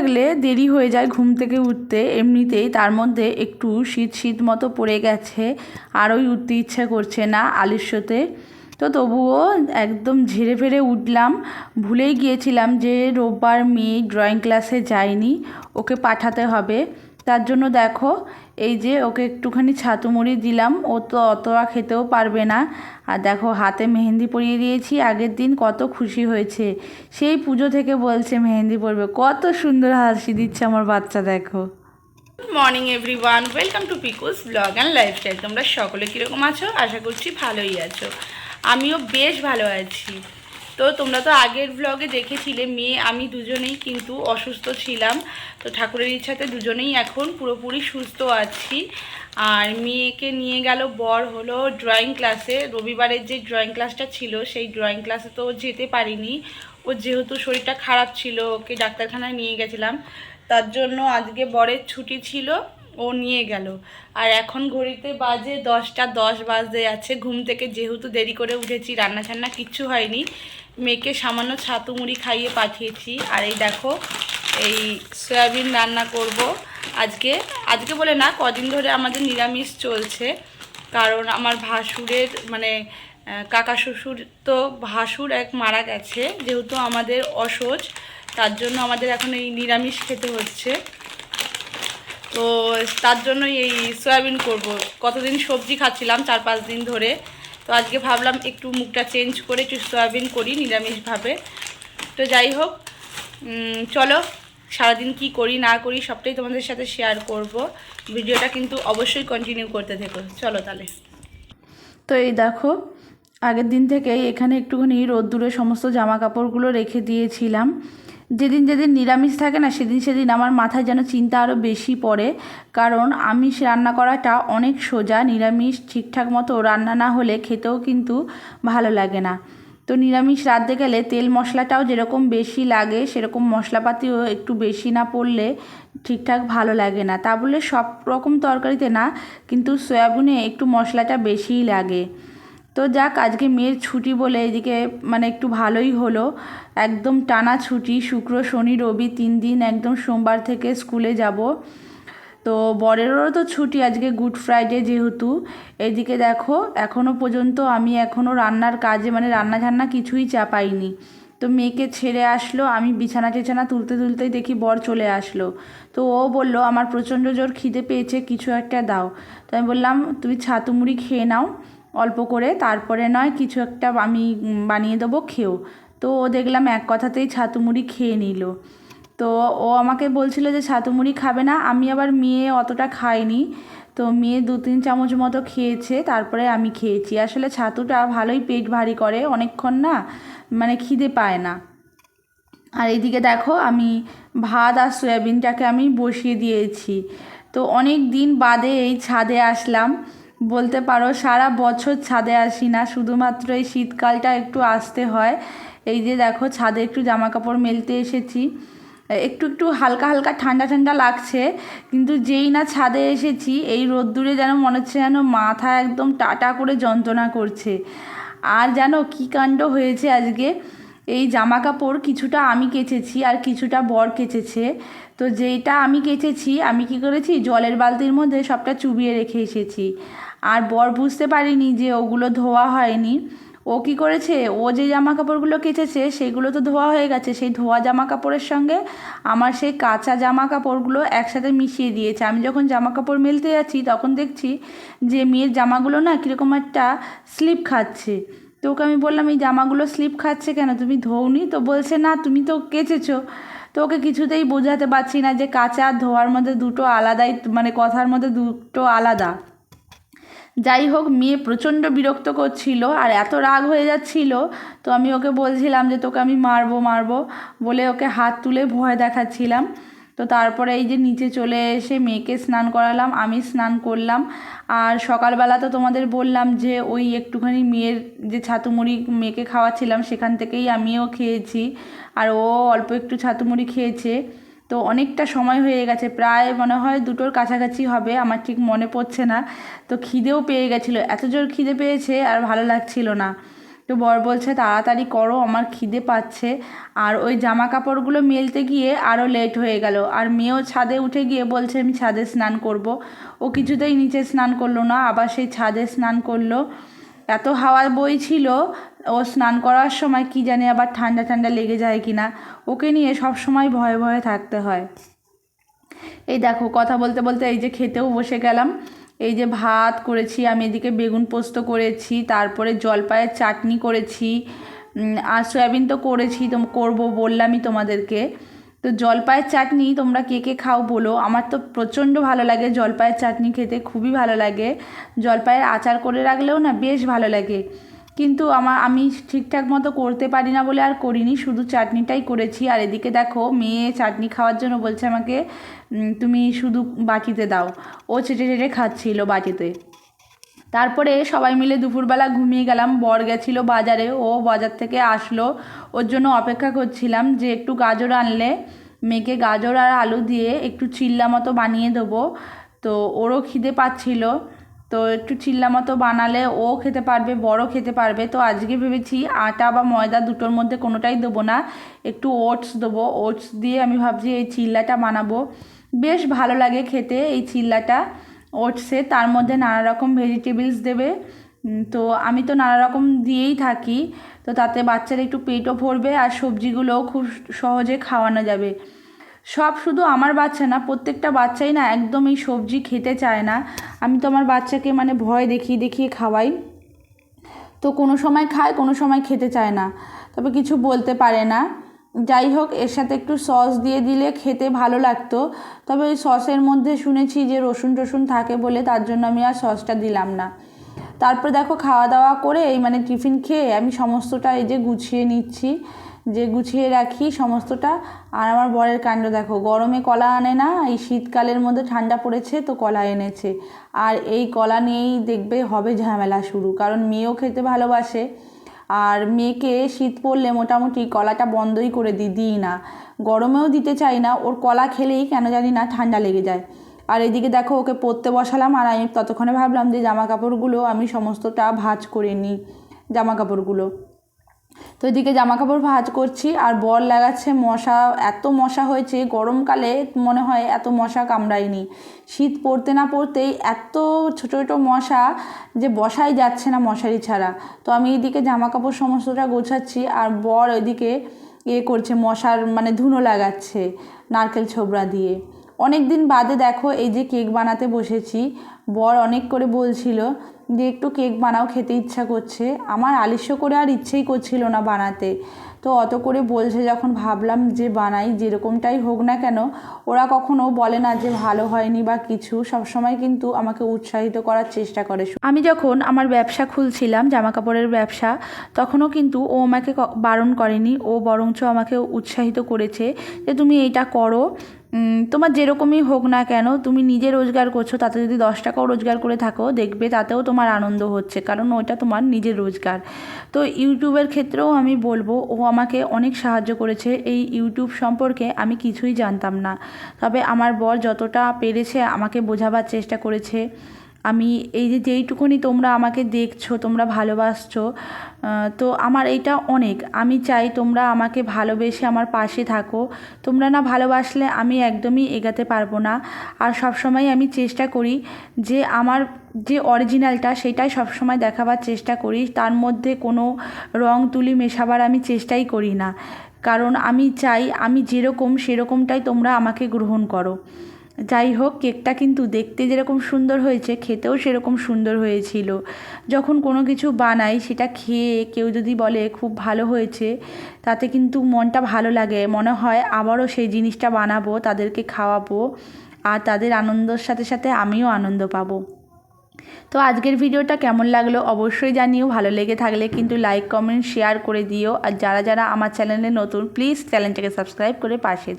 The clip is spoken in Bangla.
থাকলে দেরি হয়ে যায় ঘুম থেকে উঠতে। এমনিতেই তার মধ্যে একটু শীত শীত মতো পড়ে গেছে আরোই উঠতে ইচ্ছা করছে না আলিস্যতে। তো তবুও একদম ঝেড়ে ফেড়ে উঠলাম। ভুলেই গিয়েছিলাম যে রোববার মেয়ে ড্রয়িং ক্লাসে যায়নি, ওকে পাঠাতে হবে। তার জন্য দেখো এই যে ওকে একটুখানি ছাতু মুড়ি দিলাম, ও তো অতটা খেতেও পারবে না। আর দেখো, হাতে মেহেন্দি পরিয়ে দিয়েছি, আগের দিন কত খুশি হয়েছে। সেই পুজো থেকে বলছে মেহেন্দি পরবে। কত সুন্দর হাসি দিচ্ছে আমার বাচ্চা, দেখো। Good morning everyone welcome to Piku's blog and lifestyle তোমরা সকলে কীরকম আছো? আশা করছি ভালোই আছো। আমিও বেশ ভালো আছি। তো তোমরা তো আগের ব্লগে দেখেছিলে, মেয়ে, আমি দুজনেই কিন্তু অসুস্থ ছিলাম। তো ঠাকুরের ইচ্ছাতে দুজনেই এখন পুরোপুরি সুস্থ আছি। আর মেয়েকে নিয়ে গেল বর হলো ড্রয়িং ক্লাসে রবিবারের যে ড্রয়িং ক্লাসটা ছিল, সেই ড্রয়িং ক্লাসে তো ও যেতে পারিনি। ওর যেহেতু শরীরটা খারাপ ছিল, ওকে ডাক্তারখানায় নিয়ে গেছিলাম। তার জন্য আজকে বরের ছুটি ছিল, ও নিয়ে গেল। আর এখন ঘড়িতে বাজে দশটা দশ বাজতে যাচ্ছে। ঘুম থেকে যেহেতু দেরি করে উঠেছি রান্না ছান্না কিচ্ছু হয়নি। মেয়েকে সামান্য ছাতু মুড়ি খাইয়ে পাঠিয়েছি। আর এই দেখো, এই সয়াবিন রান্না করব আজকে। আজকে বলে না, কদিন ধরে আমাদের নিরামিষ চলছে। কারণ আমার ভাসুরের মানে কাকা শ্বশুর তো ভাসুর এক মারা গেছে, যেহেতু আমাদের অসহজ তার জন্য আমাদের এখন এই নিরামিষ খেতে হচ্ছে। তো তার জন্যই এই সয়াবিন করব। কতদিন সবজি খাচ্ছিলাম, চার পাঁচ দিন ধরে। তো আজকে ভাবলাম একটু মুখটা চেঞ্জ করে একটু সয়াবিন করি, নিরামিষভাবে। তো যাই হোক চলো, সারাদিন কি করি, না করি, সবটাই তোমাদের সাথে শেয়ার করব। ভিডিওটা কিন্তু অবশ্যই কন্টিনিউ করতে থেকো। চলো তাহলে। তো এই দেখো, আগের দিন থেকেই এখানে একটুখানি রোদ্দুরে সমস্ত জামা কাপড়গুলো রেখে দিয়েছিলাম। যেদিন যেদিন নিরামিষ থাকে না, সেদিন সেদিন আমার মাথায় যেন চিন্তা আরও বেশি পড়ে। কারণ আমিষ রান্না করাটা অনেক সোজা, নিরামিষ, ঠিকঠাক মতো রান্না না হলে খেতেও কিন্তু ভালো লাগে না। তো নিরামিষ রাঁধতে গেলে তেল মশলাটাও যেরকম বেশি লাগে, সেরকম মশলাপাতিও একটু বেশি না পড়লে ঠিকঠাক ভালো লাগে না। তা বলে সব রকম তরকারিতে না, কিন্তু সয়াবিনে একটু মশলাটা বেশিই লাগে। তো যাক, আজকে মেয়ের ছুটি বলে এদিকে মানে একটু ভালোই হলো। একদম টানা ছুটি, শুক্র, শনি, রবি তিন দিন একদম সোমবার থেকে স্কুলে যাব। তো বরেরও তো ছুটি আজকে গুড ফ্রাইডে যেহেতু। এদিকে দেখো এখনও পর্যন্ত আমি এখনও রান্নার কাজে মানে রান্না ঝান্না কিছুই চাপাইনি। তো মেয়েকে ছেড়ে আসলো, আমি বিছানা টিছানা তুলতে তুলতেই দেখি বর চলে আসলো। তো ও বলল, আমার প্রচণ্ড জোর খিদে পেয়েছে, কিছু একটা দাও। তো আমি বললাম, তুমি ছাতু মুড়ি খেয়ে নাও। অল্প করে, তারপরে নয়, কিছু একটা আমি বানিয়ে দেবো, খেও। তো ও দেখলাম এক কথাতেই ছাতু মুড়ি খেয়ে নিল। তো ও আমাকে বলছিল যে ছাতু মুড়ি খাবে না, আমি আবার মেয়ে অতটা খাইনি। তো মেয়ে দু তিন চামচ মতো খেয়েছে, তারপরে আমি খেয়েছি। আসলে ছাতুটা ভালোই পেট ভারী করে, অনেকক্ষণ না মানে খিদে পায় না। আর এইদিকে দেখো, আমি ভাত আর সয়াবিনটাকে আমি বসিয়ে দিয়েছি। তো অনেক দিন বাদে এই ছাদে আসলাম। বলতে পারো, সারা বছর ছাদে আসি না। শুধুমাত্র এই শীতকালটা একটু আসতে হয়। এই যে দেখো, ছাদে একটু জামা কাপড় মেলতে এসেছি। একটু একটু হালকা হালকা ঠান্ডা ঠান্ডা লাগছে, কিন্তু যেই না ছাদে এসেছি, এই রোদ্দুরে যেন মনে হচ্ছে যেন মাথা একদম টাটা করে যন্ত্রণা করছে। আর জানো কী কাণ্ড হয়েছে আজকে? এই জামা কাপড় কিছুটা আমি কেচেছি আর কিছুটা বর কেচেছে। তো যেইটা আমি কেচেছি, আমি কি করেছি? জলের বালতির মধ্যে সবটা চুবিয়ে রেখে এসেছি। আর বর বুঝতে পারিনি যে ওগুলো ধোয়া হয়নি। ও কি করেছে? ও যে জামা কাপড়গুলো কেচেছে, সেগুলো তো ধোয়া হয়ে গেছে। সেই ধোয়া জামা কাপড়ের সঙ্গে আমার সেই কাঁচা জামা কাপড়গুলো একসাথে মিশিয়ে দিয়েছে। আমি যখন জামা কাপড় মেলতে যাচ্ছি, তখন দেখছি যে মেয়ের জামাগুলো না কীরকম একটা স্লিপ খাচ্ছে। তো ওকে আমি বললাম, এই জামাগুলো স্লিপ খাচ্ছে কেন? তুমি ধোওনি? তো বলছে, না, তুমি তো কেচেছো। তো ওকে কিছুতেই বোঝাতে পারছি না যে কাঁচা আর ধোয়ার মধ্যে দুটো আলাদাই মানে কথার মধ্যে দুটো আলাদা। যাই হোক, মেয়ে প্রচণ্ড বিরক্ত করছিল আর এত রাগ হয়ে যাচ্ছিল, তো আমি ওকে বলছিলাম যে তোকে আমি মারবো মারবো বলে ওকে হাত তুলে ভয় দেখাচ্ছিলাম। তো তারপরে এই যে নিচে চলে এসে মেয়েকে স্নান করালাম, আমি স্নান করলাম। আর সকালবেলা তো তোমাদের বললাম যে ওই একটুখানি মেয়ের যে ছাতু মুড়ি মেয়েকে খাওয়াচ্ছিলাম, সেখান থেকেই আমিও খেয়েছি। আর ও অল্প একটু ছাতু মুড়ি খেয়েছে। তো অনেকটা সময় হয়ে গেছে, প্রায় মনে হয় দুটোর কাছাকাছি হবে, আমার ঠিক মনে পড়ছে না। তো খিদেও পেয়ে গেছিল, এত জোর খিদে পেয়েছে আর ভালো লাগছিল না। তো বর বলছে, তাড়াতাড়ি করো, আমার খিদে পাচ্ছে। আর ওই জামা কাপড়গুলো মেলতে গিয়ে আরও লেট হয়ে গেল। আর মেয়েও ছাদে উঠে গিয়ে বলছে, আমি ছাদে স্নান করব। ও কিছুতেই নিচে স্নান করল না, আবার সেই ছাদে স্নান করল। এত হাওয়া বইছিল ও স্নান করার সময় কি জানি আবার ঠান্ডা ঠান্ডা লেগে যায় কি না ওকে নিয়ে সব সময় ভয়ে ভয়ে থাকতে হয়। এই দেখো, কথা বলতে বলতে এই যে খেতেও বসে গেলাম। এই যে ভাত করেছি, আমি এদিকে বেগুন পোস্ত করেছি, তারপরে জলপাইয়ের চাটনি করেছি আর সয়াবিন তো করেছি, তো করব বললামই তোমাদেরকে। তো জলপাইয়ের চাটনি তোমরা কে কে খাও বলো। আমার তো প্রচণ্ড ভালো লাগে জলপাইয়ের চাটনি খেতে, খুবই ভালো লাগে। জলপাইয়ের আচার করে রাখলেও না বেশ ভালো লাগে। কিন্তু আমার আমি ঠিকঠাক মতো করতে পারি না বলে আর করিনি, শুধু চাটনিটাই করেছি। আর এদিকে দেখো, মেয়ে চাটনি খাওয়ার জন্য বলছে আমাকে তুমি শুধু বাটিতে দাও। ও চেটে চেটে খাচ্ছিল বাটিতে। তারপরে সবাই মিলে দুপুরবেলা ঘুমিয়ে গেলাম, বর গেছিল বাজারে, ও বাজার থেকে আসলো। ওর জন্য অপেক্ষা করছিলাম যে একটু গাজর আনলে, মেয়েকে গাজর আর আলু দিয়ে একটু চিল্লা মতো বানিয়ে দেবো। তো ওরও খিদে পাচ্ছিল। তো একটু চিল্লা মতো বানালে ও খেতে পারবে, বড় খেতে পারবে। তো আজকে ভেবেছি আটা বা ময়দা দুটোর মধ্যে কোনোটাই দেবো না, একটু ওটস দেবো। ওটস দিয়ে আমি ভাবছি এই চিল্লাটা বানাবো। বেশ ভালো লাগে খেতে এই চিল্লাটা ওটসে। তার মধ্যে নানা রকম ভেজিটেবলস দেবে। তো আমি তো নানা রকম দিয়েই থাকি। তো তাতে বাচ্চারা একটু পেটও ভরবে আর সবজিগুলোও খুব সহজে খাওয়ানো যাবে। সব শুধু আমার বাচ্চা না, প্রত্যেকটা বাচ্চাই না একদম এই সবজি খেতে চায় না। আমি তো আমার বাচ্চাকে মানে ভয় দেখিয়ে দেখিয়ে খাওয়াই। তো কোনো সময় খায়, কোনো সময় খেতে চায় না। তবে কিছু বলতে পারে না। যাই হোক, এর সাথে একটু সস দিয়ে দিলে খেতে ভালো লাগতো। তবে ওই সসের মধ্যে শুনেছি যে রসুন টসুন থাকে বলে তার জন্য আমি আর সসটা দিলাম না। তারপর দেখো খাওয়া দাওয়া করে এই মানে টিফিন খেয়ে আমি সমস্তটা এই যে গুছিয়ে নিচ্ছি। যে গুছিয়ে রাখি সমস্তটা। আর আমার বরের কাণ্ড দেখো, গরমে কলা আনে না, এই শীতকালের মধ্যে ঠান্ডা পড়েছে তো কলা এনেছে। আর এই কলা নিয়েই দেখবে হবে ঝামেলা শুরু, কারণ মেয়েও খেতে ভালোবাসে। আর মেয়েকে শীত পড়লে মোটামুটি কলাটা বন্ধই করে দিই দিই না। গরমেও দিতে চাই না, ওর কলা খেলেই কেন জানি না ঠান্ডা লেগে যায়। আর এদিকে দেখো, ওকে পরতে বসালাম, আর আমি ততক্ষণে ভাবলাম যে জামা কাপড়গুলো আমি সমস্তটা ভাঁজ করে নিই জামা কাপড়গুলো তো এদিকে জামা কাপড় ভাঁজ করছি, আর বর লাগাচ্ছে মশা। এত মশা হয়েছে, গরমকালে মনে হয় এত মশা কামড়ায়নি। শীত পড়তে না পড়তেই এত ছোটো ছোটো মশা যে বসাই যাচ্ছে না মশারি ছাড়া। তো আমি এইদিকে জামা কাপড় সমস্তটা গোছাচ্ছি, আর বর ওইদিকে এ করছে মশার মানে ধুনো লাগাচ্ছে নারকেল ছোবড়া দিয়ে। অনেক দিন বাদে দেখো এই যে কেক বানাতে বসেছি বর অনেক করে বলছিল যে, একটু কেক বানাও, খেতে ইচ্ছা করছে। আমার আলিস্য করে আর ইচ্ছেই করছিল না বানাতে। তো অত করে বলছে, যখন ভাবলাম যে বানাই, যেরকমটাই হোক না কেন, ওরা কখনো বলে না যে ভালো হয়নি বা কিছু। সবসময় কিন্তু আমাকে উৎসাহিত করার চেষ্টা করে। আমি যখন আমার ব্যবসা খুলছিলাম জামা কাপড়ের ব্যবসা, তখনও কিন্তু ও আমাকে বারণ করেনি। ও বরঞ্চ আমাকে উৎসাহিত করেছে যে, তুমি এইটা করো। তোমার যেরকমই হোক না কেন, তুমি নিজে রোজগার করছ, তাতে যদি দশ টাকাও রোজগার করে থাকো, দেখবে তাতেও তোমার আনন্দ হচ্ছে, কারণ ওইটা তোমার নিজের রোজগার। তো ইউটিউবের ক্ষেত্রেও আমি বলব, ও আমাকে অনেক সাহায্য করেছে, এই ইউটিউব সম্পর্কে আমি কিছুই জানতাম না। তবে আমার বর যতটা পেরেছে, আমাকে বোঝাবার চেষ্টা করেছে। আমি এই যে যেইটুকুনি তোমরা আমাকে দেখছ, তোমরা ভালোবাসছো তো আমার এইটা অনেক। আমি চাই তোমরা আমাকে ভালোবেসে আমার পাশে থাকো। তোমরা না ভালোবাসলে আমি একদমই এগাতে পারব না। আর সবসময় আমি চেষ্টা করি যে আমার যে অরিজিনালটা সেটাই সবসময় দেখাবার চেষ্টা করি। তার মধ্যে কোনো রং তুলি মেশাবার আমি চেষ্টাই করি না। কারণ আমি চাই আমি যেরকম, সেরকমটাই তোমরা আমাকে গ্রহণ করো। যাই হোক কেকটা কিন্তু দেখতে যেরকম সুন্দর হয়েছে, খেতেও সেরকম সুন্দর হয়েছিল। যখন কোনো কিছু বানাই, সেটা খেয়ে কেউ যদি বলে খুব ভালো হয়েছে, তাতে কিন্তু মনটা ভালো লাগে। মনে হয় আবারও সেই জিনিসটা বানাবো, তাদেরকে খাওয়াবো, আর তাদের আনন্দের সাথে সাথে আমিও আনন্দ পাবো। তো আজকের ভিডিওটা কেমন লাগল অবশ্যই জানিও, ভালো লেগে থাকলে কিন্তু লাইক কমেন্ট শেয়ার করে দিও। আর যারা যারা আমার চ্যানেলে নতুন প্লিজ চ্যানেলটাকে সাবস্ক্রাইব করে পাশে